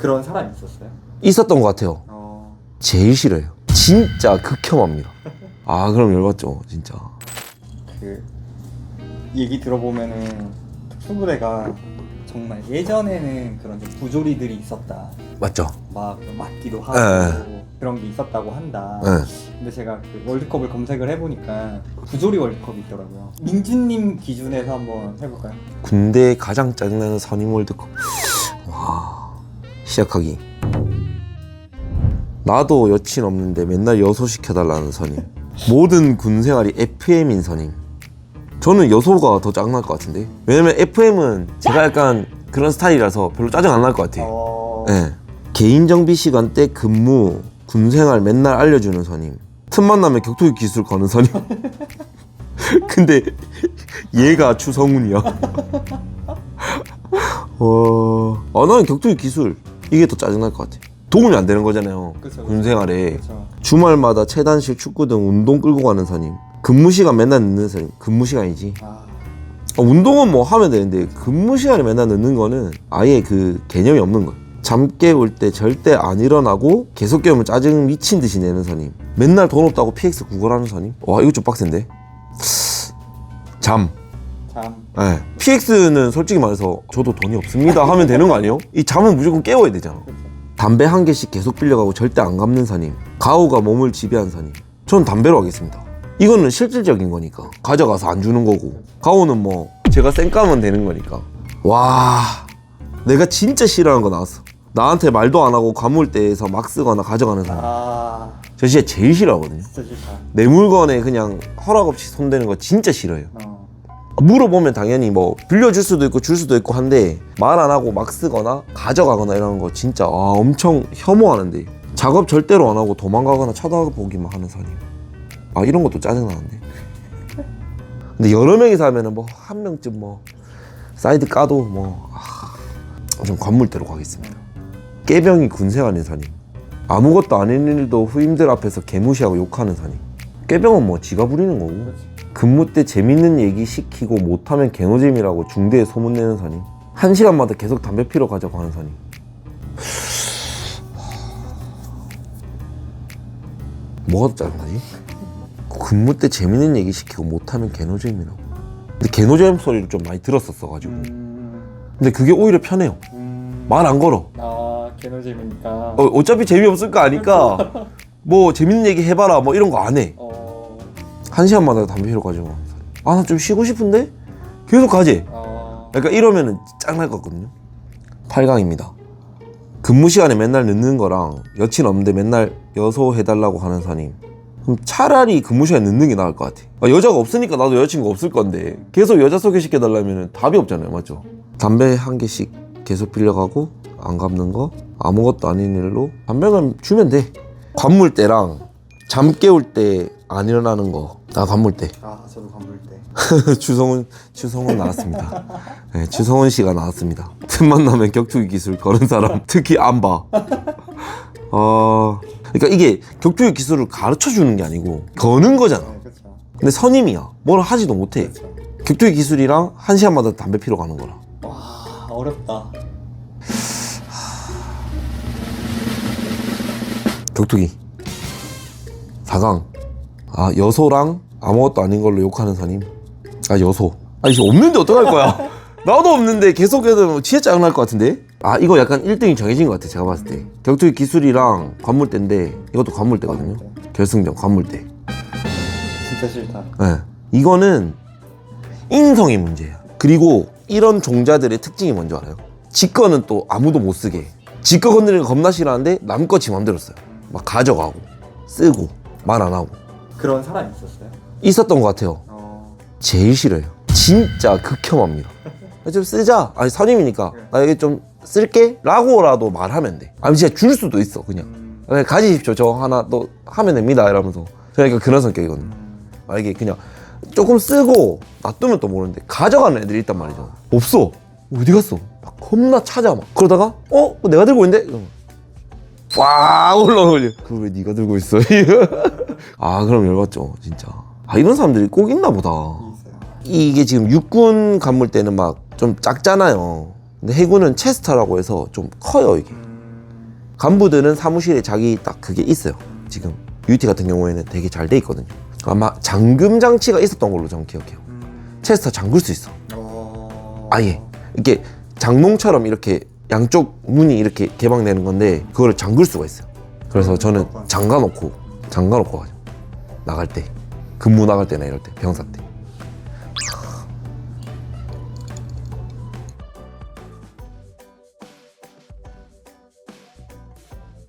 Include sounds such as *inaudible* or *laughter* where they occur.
그런 사람 있었어요? 있었던 것 같아요. 어, 제일 싫어요. 진짜 극혐합니다. 아 그럼 열받죠 진짜. 그 얘기 들어보면은 특수부대가 정말 예전에는 그런 좀 부조리들이 있었다. 맞죠? 막 맞기도 하고 네. 그런 게 있었다고 한다. 네. 근데 제가 그 월드컵을 검색을 해보니까 부조리 월드컵이 있더라고요. 민준님 기준에서 한번 해볼까요? 군대에 가장 짜증나는 선임 월드컵. 와 시작하기. 나도 여친 없는데 맨날 여소 시켜달라는 선임. 모든 군 생활이 FM인 선임. 저는 여소가 더 짜증날 것 같은데. 왜냐면 FM은 제가 약간 그런 스타일이라서 별로 짜증 안 날 것 같아요. 어... 예. 개인 정비 시간 때 근무, 군 생활 맨날 알려주는 선임. 틈만 나면 격투기 기술 거는 선임. *laughs* 근데 얘가 추성훈이야. *laughs* 어, 아, 나는 격투기 기술 이게 더 짜증날 것 같아. 도움이 안 되는 거잖아요. 그쵸, 군. 생활에. 주말마다 체단식 축구 등 운동 끌고 가는 선임. 근무 시간 맨날 늦는 선임. 근무 시간이지. 아, 어, 운동은 뭐 하면 되는데 근무 시간에 맨날 늦는 거는 아예 그 개념이 없는 거예요. 잠 깨울 때 절대 안 일어나고 계속 깨우면 짜증 미친 듯이 내는 선임. 맨날 돈 없다고 PX 구걸하는 선임. 와 이거 좀 빡센데. 잠. 참. 예. PX는 솔직히 말해서 저도 돈이 없습니다 하면 되는 거 아니에요? 이 잠은 무조건 깨워야 되잖아. 담배 한 개씩 계속 빌려가고 절대 안 갚는 선임. 가오가 몸을 지배한 선임. 전 담배로 하겠습니다. 이거는 실질적인 거니까. 가져가서 안 주는 거고. 가오는 뭐 제가 쌩 까면 되는 거니까. 와, 내가 진짜 싫어하는 거 나왔어. 나한테 말도 안 하고 과물대에서 막 쓰거나 가져가는 사람. 아, 저 진짜 제일 싫어하거든요. 진짜 싫다. 내 물건에 그냥 허락 없이 손대는 거 진짜 싫어요. 어, 물어보면 당연히 뭐 빌려줄 수도 있고 줄 수도 있고 한데 말 안 하고 막 쓰거나 가져가거나 이러는 거 진짜 아, 엄청 혐오하는데 작업 절대로 안 하고 도망가거나 쳐다보기만 하는 사람 아 이런 것도 짜증나는데. 근데 여러 명이서 하면은 뭐 한 명쯤 뭐 사이드 까도 뭐좀 관물대로 가겠습니다. 깨병이 군생활인 사님. 아무것도 아닌 일도 후임들 앞에서 개무시하고 욕하는 사님. 깨병은 뭐 지가 부리는 거고. 근무 때 재밌는 얘기 시키고 못하면 개노잼이라고 중대에 소문내는 사님 한 시간마다 계속 담배 피러 가자고 하는 사님 뭐가 더 짜증나지? 근무 때 재밌는 얘기 시키고 못하면 개노잼이라고. 근데 개노잼 소리를 좀 많이 들었었어 가지고. 음, 근데 그게 오히려 편해요. 음, 말안 걸어. 아, 개노잼이니까. 어, 어차피 재미없을 거 아니까. *laughs* 뭐 재밌는 얘기 해봐라 뭐 이런 거 안해. 어, 한 시간마다 담배 피러 사람 아나 좀 쉬고 싶은데? 계속 가지 어, 그러니까 이러면은 짱날 것 같거든요. 8강입니다. 근무 시간에 맨날 늦는 거랑 여친 없는데 맨날 여소해달라고 하는 사님. 그럼 차라리 근무 시간에 늦는 게 나을 것 같아. 아, 여자가 없으니까 나도 여자친구 없을 건데 계속 여자 소개시켜달라면 답이 없잖아요. 맞죠? 담배 한 개씩 계속 빌려가고 안 갚는 거 아무것도 아닌 일로 담배는 주면 돼. 관물 때랑 잠 깨울 때 안 일어나는 거. 아 관물 때. 아, 저도 관물 때. *laughs* 추성훈 추성훈 나왔습니다. 네, 추성훈 씨가 나왔습니다. 틈만 나면 격투기 기술 거는 사람 특히 안 봐. *laughs* 어, 그러니까 이게 격투기 기술을 가르쳐 주는 게 아니고 거는 거잖아. 네, 그렇죠. 근데 선임이야. 뭘 하지도 못해. 그렇죠. 격투기 기술이랑 한 시간마다 담배 피러 가는 거라. 와, 어렵다. 격투기 4강. 아 여소랑 아무것도 아닌 걸로 욕하는 선임. 아 여소. 아 이제 없는데 어떡할 거야? *laughs* 나도 없는데 계속해도 진짜 짜증날 것 같은데? 아 이거 약간 1등이 정해진 것 같아 제가 봤을 때 격투기 기술이랑 관물대인데 이것도 관물대거든요 결승전 관물대 진짜 싫다. 네. 이거는 인성의 문제야 그리고 이런 종자들의 특징이 뭔지 알아요? 지 거는 또 아무도 못 쓰게 지거 건드리는 거 겁나 싫어하는데 남 거 지 맘대로 써요 막 가져가고 쓰고 말 안 하고 그런 사람 있었어요? 있었던 것 같아요 어, 제일 싫어요. 진짜 극혐합니다. *laughs* 좀 쓰자. 아니 선임이니까 나 여기 좀 쓸게 라고라도 말하면 돼. 아니 진짜 줄 수도 있어 그냥. 음, 그냥 가지십시오. 저 하나 또 하면 됩니다. 이러면서. 그러니까 그런 성격이거든. 음, 만약에 그냥 조금 쓰고 놔두면 또 모르는데 가져가는 애들이 있단 말이죠. 없어. 어디 갔어? 막 겁나 찾아 막. 그러다가 어 내가 들고 있는데. 꽉 올라올려. 그걸 왜 네가 들고 있어? *laughs* 아 그럼 열받죠 진짜. 아 이런 사람들이 꼭 있나 보다. 이게 지금 육군 간물 때는 막 좀 작잖아요. 근데 해군은 체스터라고 해서 좀 커요 이게. 음, 간부들은 사무실에 자기 딱 그게 있어요. 지금 UT 같은 경우에는 되게 잘 돼 있거든요. 아마 잠금 장치가 있었던 걸로 저는 기억해요. 체스터 잠글 수 있어. 어... 아예 이렇게 장롱처럼 이렇게 양쪽 문이 이렇게 개방되는 건데 그걸 잠글 수가 있어요. 그래서 저는 잠가 놓고 잠가 놓고 가죠. 나갈 때 근무 나갈 때나 이럴 때 병사 때.